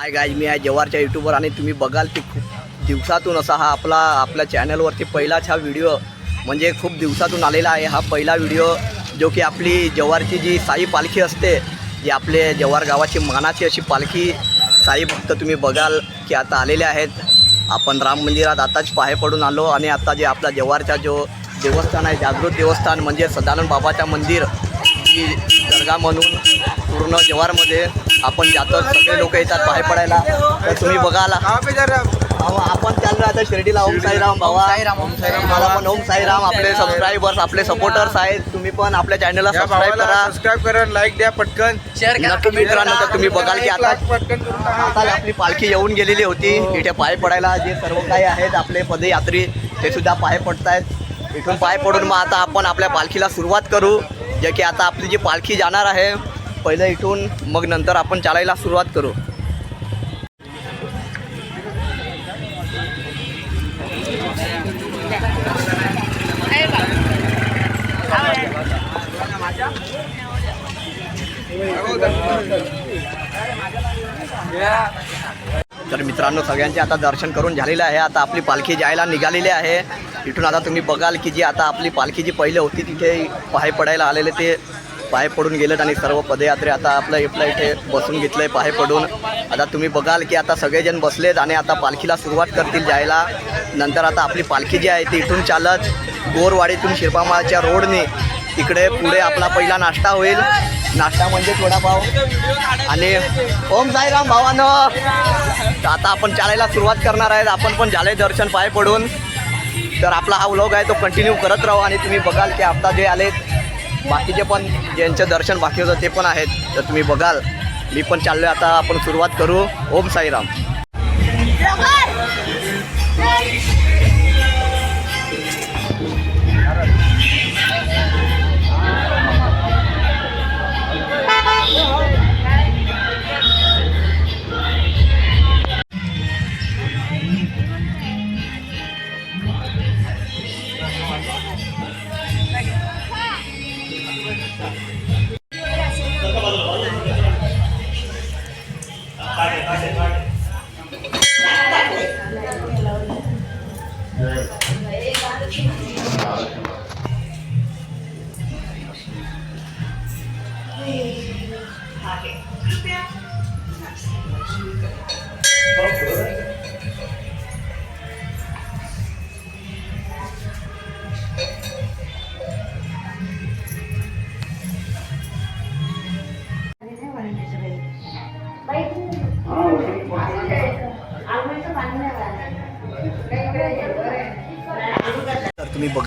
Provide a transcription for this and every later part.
हाय गाय मी आहे जवारच्या यूट्यूबवर आणि तुम्ही बघाल की खूप दिवसातून असा हा आपला आपल्या चॅनलवरती पहिलाच हा व्हिडिओ म्हणजे खूप दिवसातून आलेला आहे हा पहिला व्हिडिओ जो की आपली जवारची जी साई पालखी असते जी आपले जवार गावाची मानाची अशी पालखी साई भक्त तुम्ही बघाल की आता आलेले आहेत. आपण राम मंदिरात आताच पाहे पडून आलो आणि आता जे आपला जवारचा जो देवस्थान आहे जागृत देवस्थान म्हणजे सदानंद बाबाचा मंदिर जी दर्गा म्हणून पूर्ण जवारमध्ये आपण जातो. सगळे लोक येतात पाहे पडायला. तर तुम्ही बघाल अहो, आपण चाललो आता शिर्डीला. ओम साईराम बाबा मला पण ओम साईराम आपले सबस्क्रायबर्स आपले सपोर्टर्स आहेत. तुम्ही पण आपल्या चॅनलला सबस्क्राईब करा. सबस्क्राईब करा लाईक द्या पटकन. नक्की मित्रांनो तर तुम्ही बघाल की आता. आता आपली पालखी येऊन गेलेली होती. इथे पाय पडायला जे सर्व काही आहेत आपले पदयात्री ते सुद्धा पाय पडतायत. इथून पाय पडून मग आता आपण आपल्या पालखीला सुरुवात करू. जे की आता आपली जी पालखी जाणार आहे पहिलं इथून मग नंतर आपण चालायला सुरुवात करू. तर मित्रांनो सगळ्यांचे आता दर्शन करून झालेलं आहे. आता आपली पालखी जायला निघालेली आहे. इथून आता तुम्ही बघाल की जी आता आपली पालखी जी पहिले होती तिथे पाय पडायला आलेले ते पाय पडून गेलेत आणि सर्व पदयात्रे आता आपलं आपल्या इथे बसून घेतलं आहे पाय पडून. आता तुम्ही बघाल की आता सगळेजण बसलेत आणि आता पालखीला सुरुवात करतील जायला. नंतर आता आपली पालखी जी आहे ती इथून चालत गोरवाडीतून शिरपामाळच्या रोडने तिकडे पुढे आपला पहिला नाश्ता होईल. नाश्ता म्हणजे वडापाव आणि ओम साईराम भावानं. तर आता आपण चालायला सुरुवात करणार आहेत. आपण पण झाले दर्शन पाय पडून. तर आपला हा व्लॉग आहे तो कंटिन्यू करत राहू आणि तुम्ही बघाल की आता जे आलेत बाकीचे पण ज्यांचं दर्शन बाकी होतं ते पण आहेत. तर तुम्ही बघाल. मी पण चाललो आता आपण सुरुवात करू. ओम साईराम.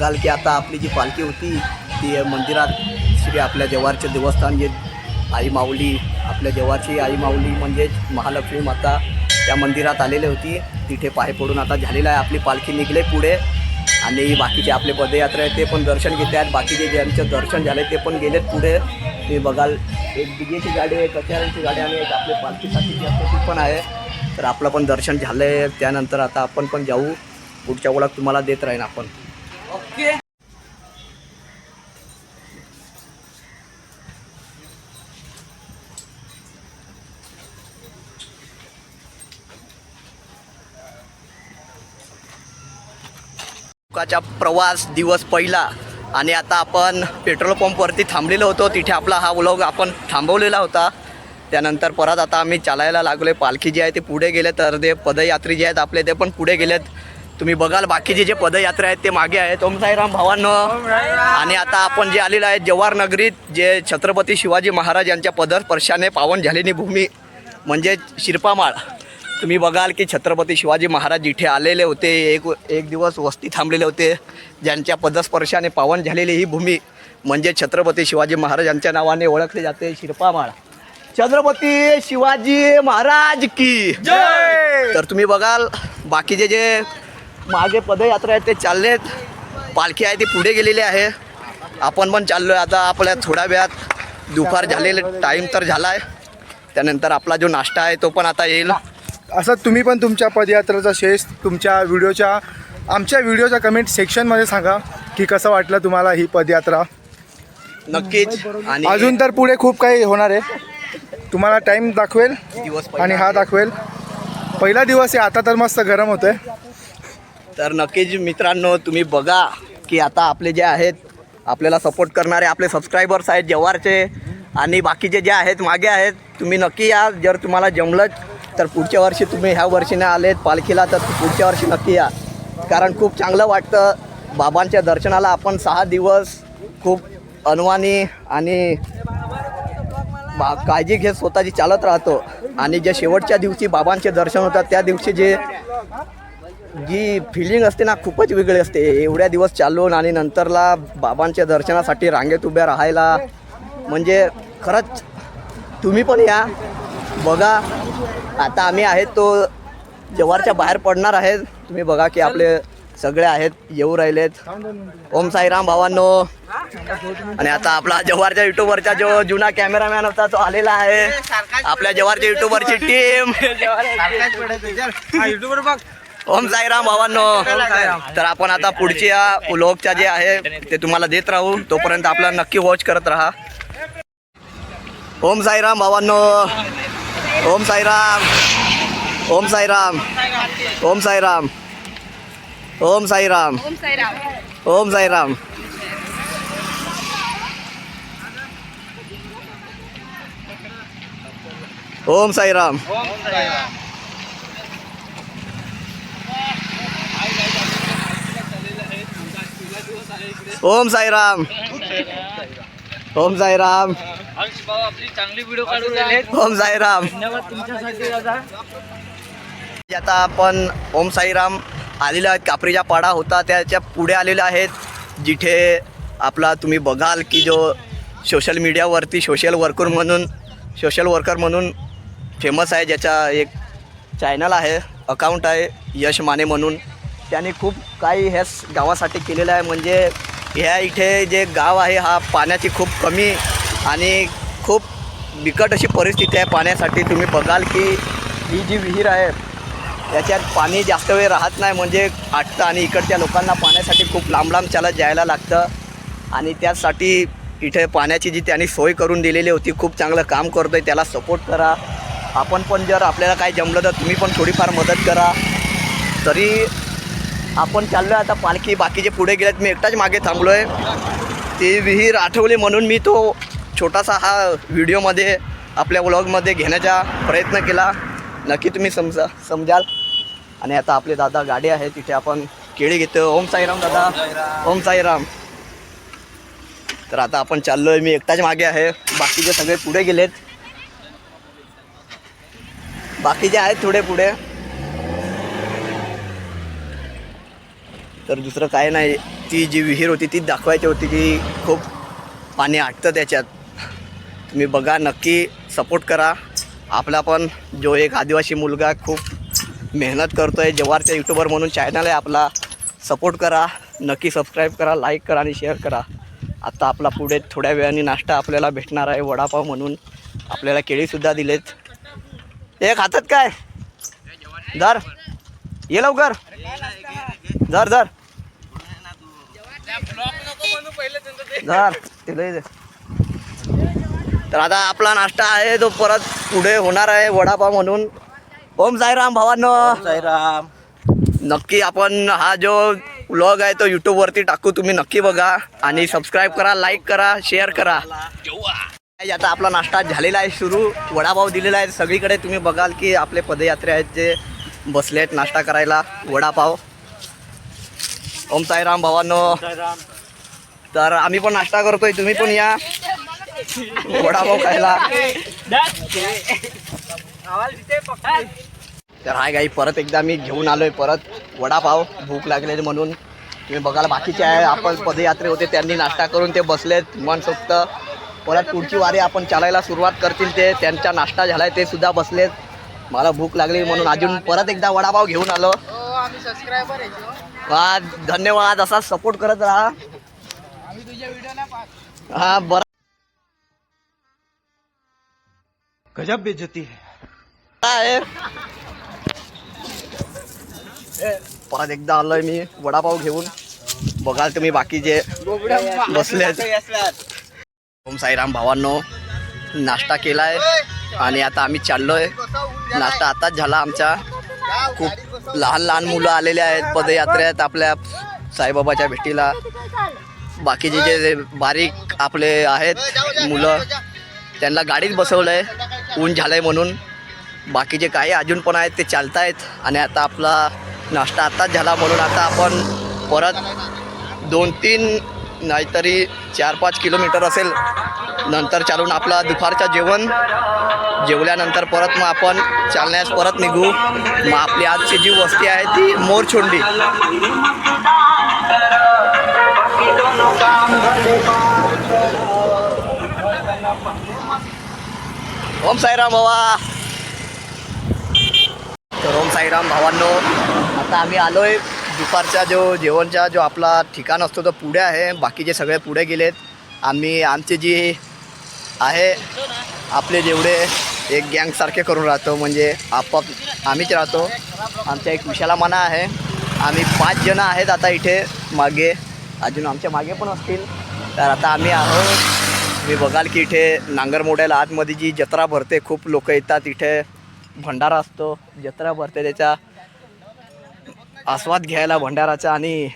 बघाल की आता आपली जी पालखी होती ती मंदिरात श्री आपल्या जव्हारचे देवस्थान जे आई माऊली आपल्या जव्हारची आई माऊली म्हणजेच महालक्ष्मी माता त्या मंदिरात आलेली होती. तिथे पाय पडून आता झालेलं आहे. आपली पालखी निघले पुढे आणि बाकीचे आपले पदयात्रा आहेत ते पण दर्शन घेते आहेत. बाकीचे ज्यांचं दर्शन झाले ते पण गेलेत पुढे. ते बघाल एक डीजेची गाडी आहे कचऱ्यांची गाडी आणि एक आपले पालखीसाठी जी असते ती पण आहे. तर आपलं पण दर्शन झालं आहे त्यानंतर आता आपण पण जाऊ. पुढच्या ओळख तुम्हाला देत राहीन आपण. चा प्रवास दिवस पहिला आणि आता आपण पेट्रोल पंपवरती थांबलेलो होतो. तिथे आपला हा व्लॉग आपण थांबवलेला होता. त्यानंतर परत आता आम्ही चालायला लागलो पालखी जी आहे ती पुढे गेले तर ते पदयात्री जे आहेत आपले ते पण पुढे गेलेत. तुम्ही बघाल बाकीचे जे पदयात्रा आहेत ते मागे आहेत. ओम साईराम भावांनो. आणि आता आपण जे आलेलो आहे जवाहर नगरीत जे छत्रपती शिवाजी महाराज यांच्या पदस्पर्शाने पावन झालेली भूमी म्हणजे शिरपामाळ. तुम्ही बघाल की छत्रपती शिवाजी महाराज जिथे आलेले होते एक एक दिवस वस्ती थांबलेले होते. ज्यांच्या पदस्पर्शाने पावन झालेली ही भूमी म्हणजे छत्रपती शिवाजी महाराज यांच्या नावाने ओळखले जाते शिरपामाळ. छत्रपती शिवाजी महाराज की. तर तुम्ही बघाल बाकीचे जे मागे पदयात्रा आहेत ते चाललेत. पालखी आहे ती पुढे गेलेली आहे. आपण पण चाललो आहे आता आपल्या थोड्या वेळात दुपार झालेले टाईम तर झाला आहे त्यानंतर आपला जो नाश्ता आहे तो पण आता येईल. असं तुम्ही पण तुमच्या पदयात्रेचा शेष तुमच्या व्हिडिओच्या आमच्या व्हिडिओच्या कमेंट सेक्शनमध्ये सांगा की कसं वाटलं तुम्हाला ही पदयात्रा? नक्कीच. आणि अजून तर पुढे खूप काही होणार आहे. तुम्हाला टाईम दाखवेल दिवस आणि हा आहे. दाखवेल. पहिला दिवस आहे आता तर मस्त गरम होतोय. तर नक्कीच मित्रांनो तुम्ही बघा की आता आपले जे आहेत आपल्याला सपोर्ट करणारे आपले सबस्क्रायबर्स आहेत जव्हारचे आणि बाकीचे जे आहेत मागे आहेत तुम्ही नक्की या. जर तुम्हाला जमलंच तर पुढच्या वर्षी तुम्ही ह्या वर्षी नाही आलेत पालखीला तर पुढच्या वर्षी नक्की या. कारण खूप चांगलं वाटतं. बाबांच्या दर्शनाला आपण सहा दिवस खूप अनवानी आणि बा काळजी घेत स्वतःची चालत राहतो. आणि जे शेवटच्या दिवशी बाबांचे दर्शन होतात त्या दिवशी जे जी फिलिंग असते ना खूपच वेगळी असते. एवढ्या दिवस चालून आणि नंतरला बाबांच्या दर्शनासाठी रांगेत उभ्या राहायला. म्हणजे खरंच तुम्ही पण या. बघा आता आम्ही आहेत तो जवारच्या बाहेर पडणार आहेत. तुम्ही बघा की आपले सगळे आहेत येऊ राहिलेत. ओम साईराम भावांनो. आणि आता आपला जव्हारच्या युट्यूबवरचा जो जुना कॅमेरामॅन होता तो आलेला आहे. आपल्या जव्हारच्या युट्यूबवरची टीम ओम साईराम भावांनो. तर आपण आता पुढच्या उलोकच्या जे आहे ते तुम्हाला देत राहू. तोपर्यंत आपला नक्की वॉच करत राहा. ओम साईराम भावांनो. ओम साईराम. ओम साईराम. ओम साईराम. ओम साईराम. ओम साईराम. ओम साईराम. ओम साईराम. ओम साईराम. ओम साईराम. आपली चांगली व्हिडिओ काढून ओम साईराम धन्यवाद तुमच्यासाठी दादा आता आपण ओम साईराम आलेले आहेत कापरीचा पाडा होता त्याच्या पुढे आलेले आहेत. जिथे आपला तुम्ही बघाल की जो सोशल मीडियावरती सोशल वर्कर म्हणून सोशल वर्कर म्हणून फेमस आहे ज्याचा एक चॅनल आहे अकाउंट आहे यश माने म्हणून. त्याने खूप काही ह्याच गावासाठी केलेलं आहे. म्हणजे ह्या इथे जे गाव आहे हा पाण्याची खूप कमी आणि खूप बिकट अशी परिस्थिती आहे पाण्यासाठी. तुम्ही बघाल की ही जी विहीर आहे त्याच्यात पाणी जास्त वेळ राहत नाही. म्हणजे आटतं आणि इकडच्या लोकांना पाण्यासाठी खूप लांब लांब चालत जायला लागतं. आणि त्यासाठी इथे पाण्याची जी त्यांनी सोय करून दिलेली होती खूप चांगलं काम करतो आहे त्याला सपोर्ट करा. आपण पण जर आपल्याला काय जमलं तर तुम्ही पण थोडीफार मदत करा. तरी आपण चाललो आहे आता पालखी बाकीचे पुढे गेलेत. मी एकटाच मागे थांबलो आहे ती विहीर आठवली म्हणून मी तो छोटासा हा व्हिडिओमध्ये आपल्या व्लॉगमध्ये घेण्याचा प्रयत्न केला. नक्की तुम्ही समजा समजाल. आणि आता आपले दादा गाडी आहे तिथे आपण केळी घेतो ओम साईराम दादा. ओम साईराम. तर आता आपण चाललो आहे मी एकटाच मागे आहे. बाकीचे सगळे पुढे गेलेत. बाकीचे आहेत थोडे पुढे. तर दुसरं काय नाही ती जी विहीर होती ती दाखवायची होती की खूप पाणी आटतं त्याच्यात. तुम्ही बघा नक्की सपोर्ट करा. आपला पण जो एक आदिवासी मुलगा खूप मेहनत करतो आहे जव्हारच्या यूट्यूबर म्हणून चॅनल आहे आपला. सपोर्ट करा नक्की सबस्क्राईब करा लाईक करा आणि शेअर करा. आता आपला पुढे थोड्या वेळाने नाश्ता आपल्याला भेटणार आहे वडापाव म्हणून. आपल्याला केळीसुद्धा दिलेत. एक हातात काय? दर ये लवकर. धर धर. धर. ते लय दे. तर आता आपला नाश्ता आहे तो परत पुढे होणार आहे वडापाव म्हणून. ओम साईराम भावांनो. साईराम. नक्की आपण हा जो व्लॉग आहे तो यूट्यूबवरती टाकू तुम्ही नक्की बघा. आणि सबस्क्राईब करा लाईक करा शेअर करा. आता आपला नाश्ता झालेला आहे सुरू. वडापाव दिलेला आहे. सगळीकडे तुम्ही बघाल की आपले पदयात्रे आहेत जे बसले आहेत नाश्ता करायला. वडापाव. ओम साईराम भावांनो. तर आम्ही पण नाश्ता करतोय तुम्ही पण या. वडापाव खायला. तर हाय गाई परत एकदा मी घेऊन आलोय परत. वडापाव भूक लागले म्हणून. तुम्ही बघायला बाकीचे आहे आपण पदयात्रे होते त्यांनी नाश्ता करून ते बसलेत मनसोक्त परत पुढची वारी आपण चालायला सुरुवात करतील ते त्यांचा नाश्ता झालाय ते सुद्धा बसलेत. मला भूक लागली म्हणून अजून परत एकदा वडापाव घेऊन आलो. धन्यवाद असा सपोर्ट करत राहा. हा बरं. गजब बेजती है। आहे परत एकदा आलोय मी वडापाव घेऊन. बघाल तुम्ही बाकीचे बसलेत ओम साईराम भावांनो नाश्ता केलाय आणि आता आम्ही चाललोय. नाश्ता आताच झाला आमचा. खूप लहान लहान मुलं आलेले आहेत पदयात्रेत आपल्या साईबाबाच्या भेटीला. बाकीचे जे बारीक आपले आहेत मुलं त्यांना गाडीत बसवलं आहे ऊन झालं आहे म्हणून. बाकीचे काही अजून पण आहेत ते चालत आहेत आणि आता आपला नाश्ता आत्ताच झाला म्हणून आता आपण परत दोन तीन नाहीतरी चार पाच किलोमीटर असेल. नंतर चालून आपला दुपारचं जेवण. जेवल्यानंतर परत मग आपण चालण्यास परत निघू. मग आपली आजची जी वस्ती आहे ती मोरछोंडी. ओम साईराम भावा तर ओम साईराम भावांनो आता आम्ही आलोय दुपारचा जो जेवणचा जो आपला ठिकाण असतो तो पुढे आहे. बाकीचे सगळे पुढे गेलेत. आम्ही आमचे जी आहे आपले जेवढे एक गँगसारखे करून राहतो. म्हणजे आपाप आम्हीच राहतो. आमचा एक विशाला मना आहे. आम्ही पाच जणं आहेत आता इथे मागे. अजून आमच्या मागे पण असतील. तर आता आम्ही आहोत. तुम्ही बघाल की इथे नांगरमोड्याला आतमध्ये जी जत्रा भरते खूप लोक येतात. इथे भंडारा असतो. जत्रा भरते त्याचा आस्वाद घ्यायला भंडाराचा आणि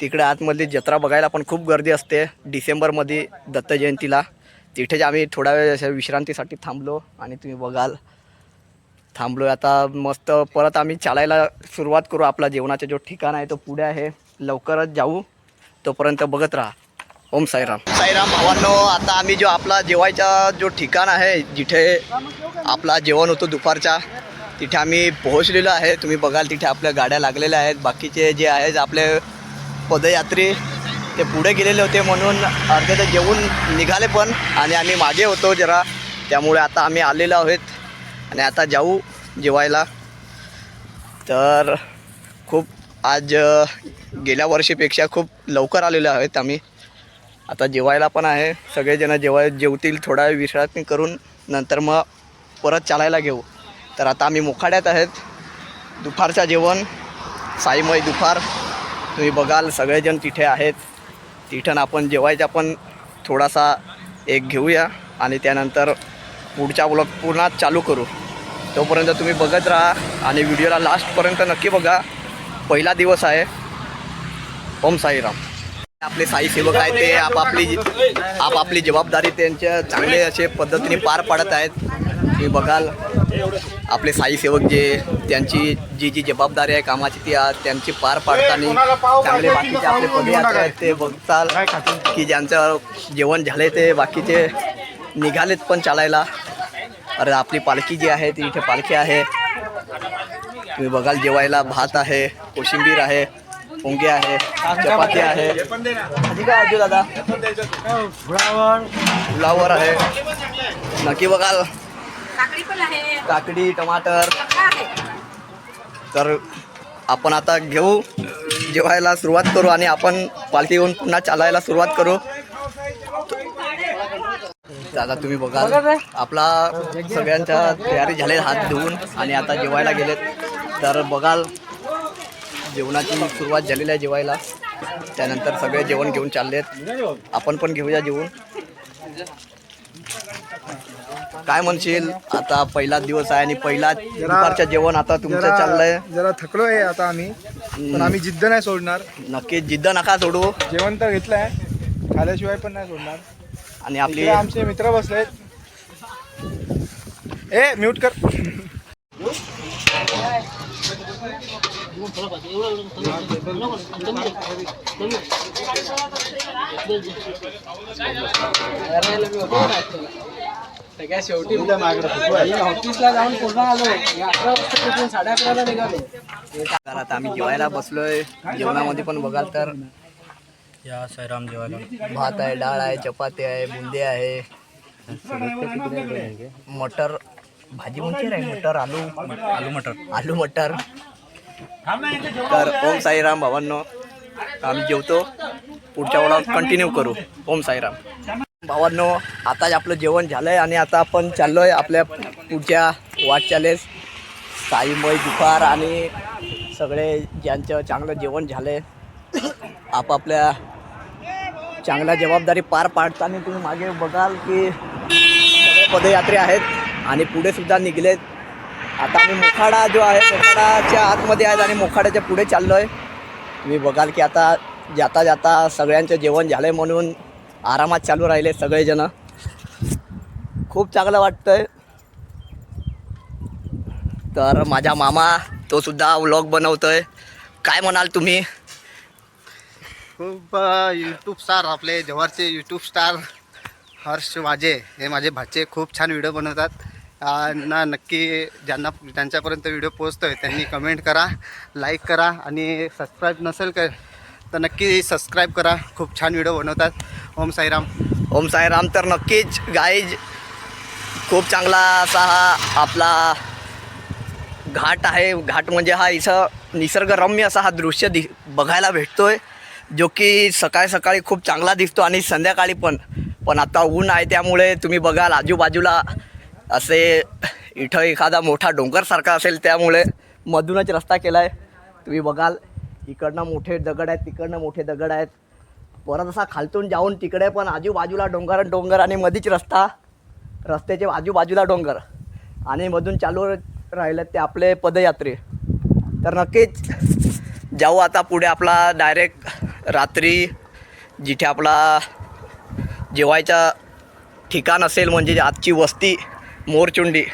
तिकडे आतमधली जत्रा बघायला पण खूप गर्दी असते. डिसेंबरमध्ये दत्त जयंतीला. तिथेच आम्ही थोडा वेळ अशा विश्रांतीसाठी थांबलो आणि तुम्ही बघाल. थांबलो आता मस्त परत आम्ही चालायला सुरुवात करू. आपला जेवणाचा जो ठिकाण आहे तो पुढे आहे. लवकरच जाऊ. तोपर्यंत बघत राहा. ओम साईराम. साईराम भावांनो आता आम्ही जो आपला जेवायचा जो ठिकाण आहे जिथे आपला जेवण होतो दुपारचा तिथे आम्ही पोहोचलेलो आहे. तुम्ही बघाल तिथे आपल्या गाड्या लागलेल्या आहेत. बाकीचे जे आहेत आपले पदयात्री ते पुढे गेलेले होते म्हणून अर्धे तर जेवून निघाले पण आणि आम्ही मागे होतो जरा. त्यामुळे आता आम्ही आलेलो आहोत आणि आता जाऊ जेवायला. तर खूप आज गेल्या वर्षीपेक्षा खूप लवकर आलेलो आहेत आम्ही. आता जेवायला पण आहे. सगळेजणं जेवाय जेवतील थोडा विश्रांती करून नंतर मग परत चालायला घेऊ. तर आता आम्ही मोखाड्यात आहेत. दुपारचं जेवण साईमय दुपार. तुम्ही बघाल सगळेजण तिथे आहेत. तिथं आपण जेवायचा पण थोडासा एक घेऊया आणि त्यानंतर पुढचा ब्लॉग पुन्हा चालू करू. तोपर्यंत तुम्ही बघत राहा आणि व्हिडिओला लास्टपर्यंत नक्की बघा. पहिला दिवस आहे. ओम साईराम. आपले साई सेवक आहेत ते आपापली आपापली जबाबदारी त्यांच्या चांगले असे पद्धतीने पार पाडत आहेत. तुम्ही बघाल. आपले साई सेवक जे त्यांची जी जी जबाबदारी आहे कामाची ती आज त्यांची पार पाडताना चांगले बाकीचे आपले पदयात्रे आहेत ते बघताल की ज्यांचं जेवण झाले ते बाकीचे निघालेत पण चालायला. अरे आपली पालखी जी आहे ती इथे पालखी आहे. तुम्ही बघाल जेवायला भात आहे कोशिंबीर आहे पोंगे आहे चपाती आहे. आधी काय आजू दादा? फुलावर आहे. नक्की बघाल. काकडी पण आहे. काकडी टमाटर. आहे. तर आपण आता घेऊ जेवायला सुरुवात करू आणि आपण पालखी घेऊन पुन्हा चालायला सुरुवात करू. दादा तुम्ही बघाल आपला सगळ्यांच्या तयारी झाले हात धुवून आणि आता जेवायला गेलेत. तर बघाल जेवणाची सुरुवात झालेली आहे जेवायला. त्यानंतर सगळे जेवण घेऊन चाललेत. आपण पण घेऊया जेवून. काय म्हणशील आता पहिला दिवस आहे आणि पहिला दुपारचं जेवण आता तुमचं चाललंय जरा थकलो आहे आता आम्ही पण आम्ही जिद्द नाही सोडणार नक्की जिद्द नका सोडू जेवण तर घेतलंय खाल्याशिवाय पण नाही सोडणार आणि आपली आमचे मित्र बसलेत ए म्यूट कर तर आता आम्ही जेवायला बसलोय. जेवणामध्ये पण बघाल तर या साईराम जेवायला. भात आहे डाळ आहे चपाती आहे बुंदी आहे. मटर भाजी म्हणते रे? मटर आलू? आलू मटर. आलू मटर. तर ओम साईराम भावांनो आम्ही जेवतो. पुढच्या वेळा कंटिन्यू करू. ओम साईराम. भावांनो आताच आपलं जेवण झालंय आणि आता आपण चाललोय आपल्या पुढच्या वाटचालेस. साईमय दुपार आणि सगळे ज्यांचं चांगलं जेवण झालंय आपापल्या चांगल्या जबाबदारी पार पाडताना तुम्ही मागे बघाल की सगळे आहेत आणि पुढे सुद्धा निघलेत. आता आम्ही मोखाडा जो आहे मोखाडाच्या आतमध्ये आहेत आणि मोखाड्याच्या पुढे चाललो आहे तुम्ही बघाल की आता जाता जाता सगळ्यांचं जेवण झालं आहे म्हणून आरामात चालू राहिले सगळेजणं. खूप चांगलं वाटतंय. तर माझा मामा तो सुद्धा व्लॉग बनवतोय. काय म्हणाल तुम्ही? खूप यूट्यूब स्टार आपले जव्हारचे यूट्यूब स्टार हर्ष वाजे हे माझे भाचे खूप छान व्हिडिओ बनवतात. ना नक्की ज्यांना ज्यांच्यापर्यंत व्हिडिओ पोचतो आहे त्यांनी कमेंट करा लाईक करा आणि सबस्क्राईब नसेल का तर नक्की सबस्क्राईब करा. खूप छान व्हिडिओ बनवतात. ओम साईराम. ओम साईराम तर नक्कीच गाईज खूप चांगला असा हा आपला घाट आहे. घाट म्हणजे हा इथं निसर्गरम्य असा हा दृश्य दि बघायला भेटतो आहे जो की सकाळी सकाळी खूप चांगला दिसतो आणि संध्याकाळी पण. पण आता ऊन आहे त्यामुळे तुम्ही बघाल आजूबाजूला असे इथं एखादा मोठा डोंगरसारखा असेल त्यामुळे मधूनच रस्ता केला आहे तुम्ही बघाल. इकडनं मोठे दगड आहेत तिकडनं मोठे दगड आहेत. परत असा खालतून जाऊन तिकडे पण आजूबाजूला डोंगर आणि डोंगर आणि मधीच रस्ता. रस्त्याचे आजूबाजूला डोंगर. आणि मधून चालू राहिलं ते आपले पदयात्रे. तर नक्कीच जाऊ आता पुढे आपला डायरेक्ट रात्री जिथे आपला जेवायचा ठिकाण असेल म्हणजे आजची वस्ती मोरचुंडी.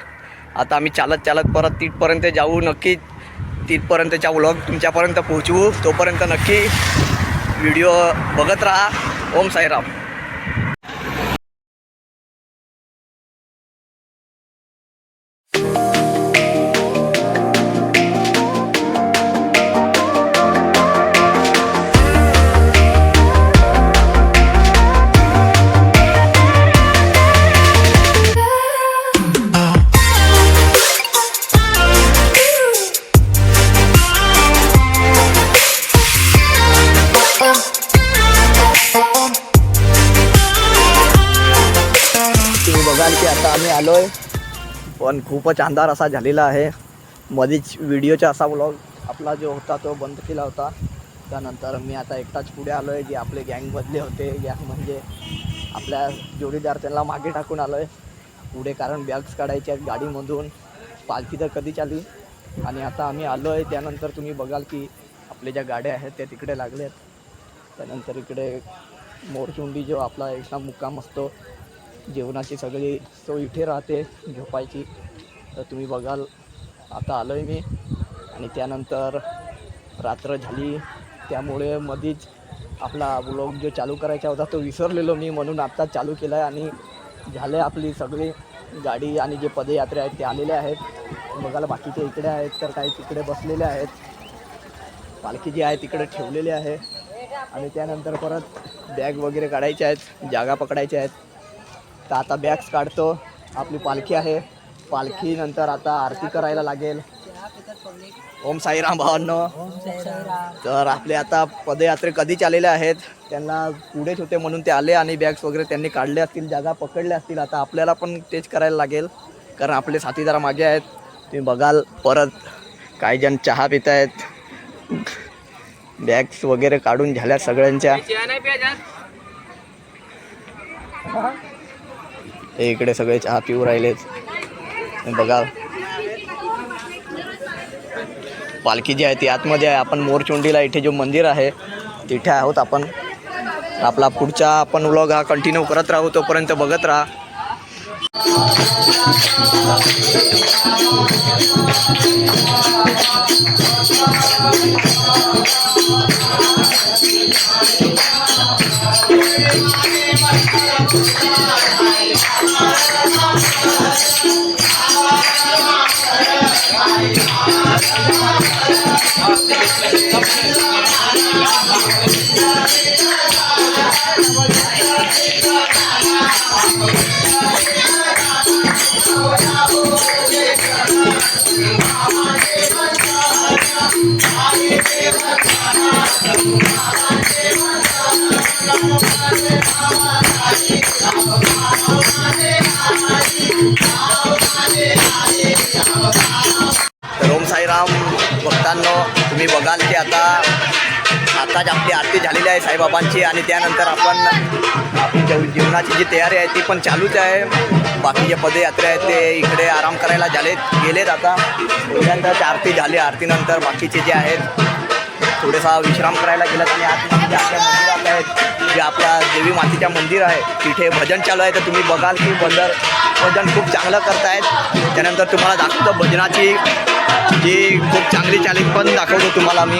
आता आम्ही चालत चालत परत तिथपर्यंत जाऊ. नक्कीच तिथपर्यंतच्या व्लॉग तुमच्यापर्यंत पोहोचवू तोपर्यंत नक्की व्हिडिओ बघत राहा. ओम साईराम. आता आलो आहे पण खूपच अंधार असा झालेला आहे. मध्येच व्हिडिओचा असा ब्लॉग आपला जो होता तो बंद केला होता. त्यानंतर मी आता एकटाच पुढे आलो आहे जे आपले गँगमधले होते. गँग म्हणजे आपल्या जोडीदार त्यांना मागे टाकून आलो आहे पुढे कारण बॅग्स काढायच्या आहेत गाडीमधून. पालखी तर कधीच आली. आणि आता आम्ही आलो आहे त्यानंतर तुम्ही बघाल की आपल्या ज्या गाड्या आहेत त्या तिकडे लागल्या आहेत त्यानंतर इकडे मोरचुंडी जो आपला एकदा मुक्काम असतो जेवणाची सगळी सोय इथे राहते. झोपायची. तर तुम्ही बघाल आता आलो आहे मी. आणि त्यानंतर रात्र झाली. त्यामुळे मधीच आपला ब्लॉग जो चालू करायचा होता तो विसरलेलो मी म्हणून आत्ता चालू केला आहे आणि झाले आपली सगळी गाडी आणि जे पदयात्रे आहेत ते आलेले आहेत. बघायला बाकीचे इकडे आहेत तर काही तिकडे बसलेले आहेत. पालखी जी आहे तिकडे ठेवलेली आहे. आणि त्यानंतर परत बॅग वगैरे काढायच्या आहेत जागा पकडायच्या आहेत. तर आता बॅग्स काढतो. आपली पालखी आहे. पालखीनंतर आता आरती करायला लागेल. ओम साईराम भावांनो. तर आपले आता पदयात्रे कधीच आलेले आहेत त्यांना पुढेच होते म्हणून ते आले आणि बॅग्स वगैरे त्यांनी काढले असतील जागा पकडल्या असतील आता आपल्याला पण तेच करायला लागेल. कारण आपले साथीदार मागे आहेत. तुम्ही बघाल परत काही जण चहा पित आहेत बॅग्स वगैरे काढून झाल्या सगळ्यांच्या. हे इकडे सगळे चहा पिऊ राहिलेत. बघा. पालखी जी आहे ती आतमध्ये आहे. आपण मोरचुंडीला इथे जो मंदिर आहे तिथे आहोत आपण. आपला पुढचा आपण व्लॉग हा कंटिन्यू करत राहू तोपर्यंत बघत राहा. तर तुम्ही बघाल की आता आताच आपली आरती झालेली आहे साईबाबांची आणि त्यानंतर आपण आपली जव जीवनाची जी तयारी आहे ती पण चालूच आहे. बाकीचे पदयात्रा आहेत ते इकडे आराम करायला झालेत गेलेत आता. पहिल्यांदाच आरती झाली आरतीनंतर बाकीचे जे आहेत थोडेसा विश्राम करायला गेलात आणि आतमध्ये आपल्या मंदिरात आहेत जे आपला देवी मातेच्या मंदिर आहे तिथे भजन चालू आहे. तर तुम्ही बघाल की भजन भजन खूप चांगलं करतायत. त्यानंतर तुम्हाला दाखवतो भजनाची जी खूप चांगली चॅलेंज पण दाखवतो तुम्हाला मी.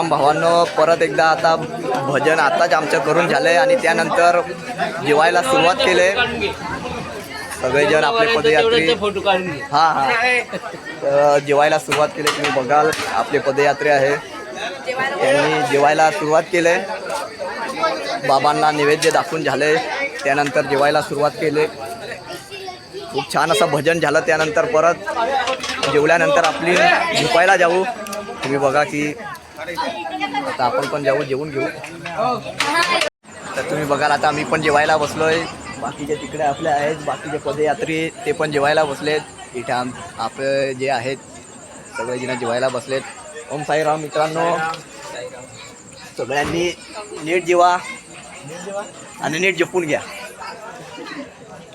साईराम भावांनो परत एकदा आता भजन आताच आमचं करून झालंय आणि त्यानंतर जेवायला सुरुवात केले सगळेजण आपले पदयात्री. हा हा. जेवायला सुरुवात केली तुम्ही बघाल आपले पदयात्रे आहे. त्यांनी जेवायला सुरुवात केले बाबांना नैवेद्य दाखवून झाले त्यानंतर जेवायला सुरुवात केली. खूप छान असं भजन झालं. त्यानंतर परत जेवल्यानंतर आपली झोपायला जाऊ. तुम्ही बघा की आता आपण पण जाऊ जेवून घेऊ. तर तुम्ही बघाल आता आम्ही पण जेवायला बसलोय. बाकीचे तिकडे आपले आहेत बाकीचे पदयात्री ते पण जेवायला बसलेत. इथे आम आपले जे आहेत सगळेजण जेवायला बसलेत. ओम साईराम मित्रांनो. सगळ्यांनी नीट जेवा आणि नीट जपून घ्या.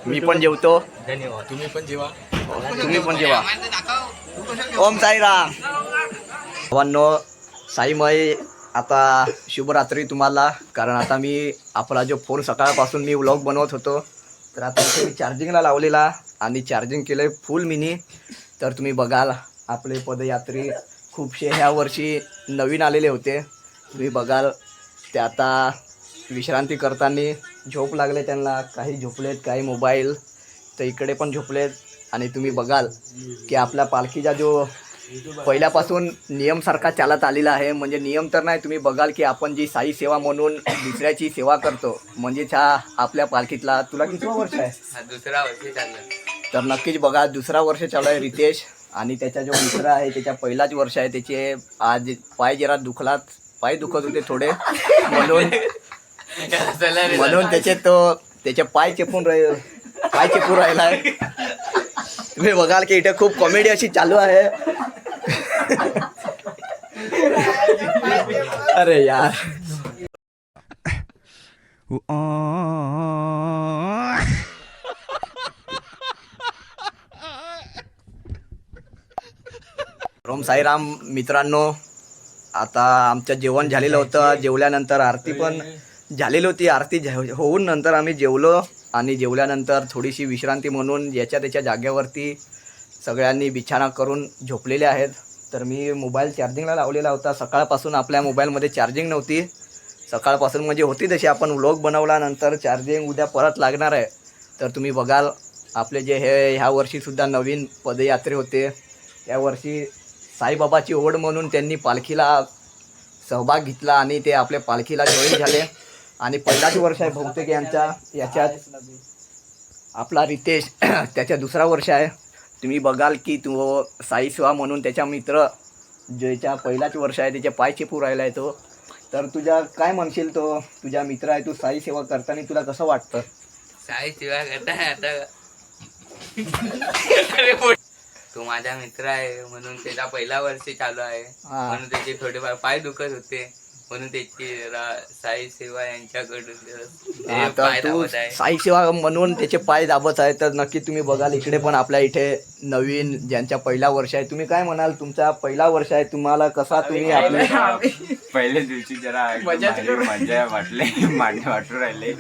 मी पण जेवतो. धन्यवाद. तुम्ही पण जेवा. तुम्ही पण जेवा. ओम साईराम. साईमय आता शुभरात्री तुम्हाला कारण आता मी आपला जो फोन सकाळपासून मी व्लॉग बनवत होतो तर आता इथे मी चार्जिंगला लावलेला आणि चार्जिंग केलं फुल मिनी तर तुम्ही बघाल आपले पदयात्री खूपसे ह्या वर्षी नवीन आलेले होते. तुम्ही बघाल ते आता विश्रांती करताना झोप लागले त्यांना काही झोपलेत काही मोबाईल. तर इकडे पण झोपलेत आणि तुम्ही बघाल की आपल्या पालखीचा जो पहिल्यापासून नियमसारखा चालत आलेला आहे. म्हणजे नियम तर नाही तुम्ही बघाल की आपण जी साई सेवा म्हणून दुसऱ्याची सेवा करतो म्हणजेच हा आपल्या पालखीतला. तुला किती वर्ष आहे? दुसरा वर्षी तर नक्कीच बघा दुसरा वर्ष चालू आहे रितेश. आणि त्याचा जो मित्र आहे त्याच्या पहिलाच वर्ष आहे. त्याचे आज पाय जरा दुखलात. पाय दुखत होते थोडे. म्हणून म्हणून त्याचे तो त्याचे पाय चेपून राहील पाय चेपून राहिलाय. तुम्ही बघाल की इथे खूप कॉमेडी अशी चालू आहे. अरे यार. रोम साईराम मित्रांनो आता आमचं जेवण झालेलं होतं जेवल्यानंतर आरती पण झालेली होती. आरती होऊन नंतर आम्ही जेवलो आणि जेवल्यानंतर थोडीशी विश्रांती म्हणून याच्या त्याच्या जागेवरती सगळ्यांनी बिछाना करून झोपलेले आहेत. तर मी मोबाईल चार्जिंगला लावलेला होता. सकाळपासून आपल्या मोबाईलमध्ये चार्जिंग नव्हती. सकाळपासून म्हणजे होती तशी. आपण व्लॉग बनवला नंतर चार्जिंग उद्या परत लागणार आहे. तर तुम्ही बघाल आपले जे हे ह्या वर्षीसुद्धा नवीन पदयात्रे होते. यावर्षी साईबाबाची ओढ म्हणून त्यांनी पालखीला सहभाग घेतला आणि ते आपल्या पालखीला जॉईन झाले. आणि पहिलाच वर्ष आहे बहुतेक यांच्या याच्यात आपला रितेश त्याच्या दुसरा वर्ष आहे. तुम्ही बघाल की तो साई सेवा म्हणून त्याचा मित्र ज्याच्या पहिलाच वर्ष आहे त्याच्या पाय चेपू राहिला आहे तो. तर तुझ्या काय म्हणशील तो? तुझा मित्र आहे तू साई सेवा करताना तुला कसं वाटतं? साई शिवाय करताय आता तो माझा मित्र आहे म्हणून त्याचा पहिला वर्ष चालू आहे. म्हणून त्याचे थोडेफार पाय दुखत होते. म्हणून त्याची जरा साई सेवा यांच्याकडून पाय दाबत आहे. साई सेवा म्हणून त्याचे पाय दाबत आहे तर नक्की तुम्ही बघाल. इकडे पण आपल्या इथे नवीन ज्यांच्या पहिला वर्ष आहे तुम्ही काय म्हणाल? तुमचा पहिला वर्ष आहे तुम्हाला कसा तुम्ही आपले पहिल्या दिवशी जरा मजा वाटले. मांडे वाटू राहिले.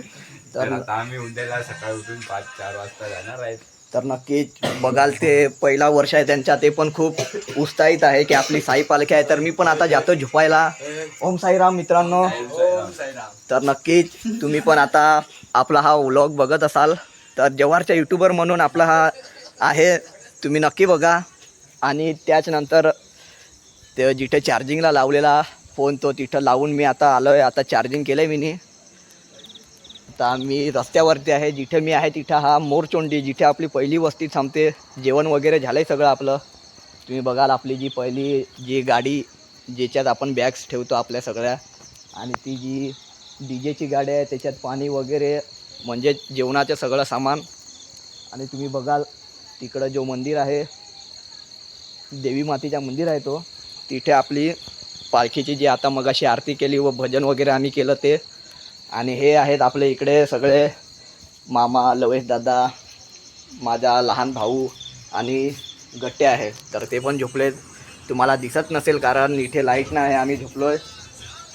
तर आता आम्ही उद्याला सकाळी उठून पाच चार वाजता जाणार आहेत. तर नक्कीच बघाल ते पहिला वर्ष आहे त्यांच्या ते पण खूप उत्साहित आहे की आपली साई पालखी आहे. तर मी पण आता जातो झोपायला. ओम साईराम मित्रांनो. तर नक्कीच तुम्ही पण आता आपला हा व्लॉग बघत असाल. तर जव्हारचा यूट्यूबर म्हणून आपला हा आहे. तुम्ही नक्की बघा. आणि त्याच्यानंतर ते जिथे चार्जिंगला लावलेला फोन तो तिथं लावून मी आता आलो आहे आता चार्जिंग केलं आहे मी. आता मी रस्त्यावरती आहे जिथे मी आहे तिथं हा मोरचोंडी जिथे आपली पहिली वस्ती थांबते जेवण वगैरे झालं आहे सगळं आपलं. तुम्ही बघाल आपली जी पहिली जी गाडी ज्याच्यात आपण बॅग्स ठेवतो आपल्या सगळ्या आणि ती जी डी जेची गाडी आहे त्याच्यात पाणी वगैरे म्हणजे जेवणाचं सगळं सामान. आणि तुम्ही बघाल तिकडं जो मंदिर आहे देवी मातेचा मंदिर आहे तो. तिथे आपली पालखीची जी आता मगाशी आरती केली व भजन वगैरे आम्ही केलं ते. आणि हे आहेत आपले इकडे सगळे मामा लवेश दादा माझा लहान भाऊ आणि गट्टे आहे. तर ते पण झोपलेत. तुम्हाला दिसत नसेल कारण इथे लाइट नाही आम्ही झोपलो आहे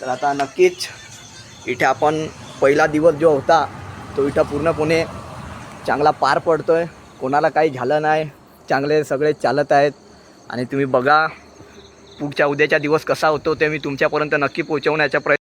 तर आता नक्कीच इथे आपण पहिला दिवस जो होता तो इथं पूर्णपणे चांगला पार पडतो आहे कोणाला काही झालं नाही. चांगले सगळे चालत आहेत. आणि तुम्ही बघा पुढच्या उद्याचा दिवस कसा होतो ते मी तुमच्यापर्यंत नक्की पोहोचवण्याचा प्रयत्न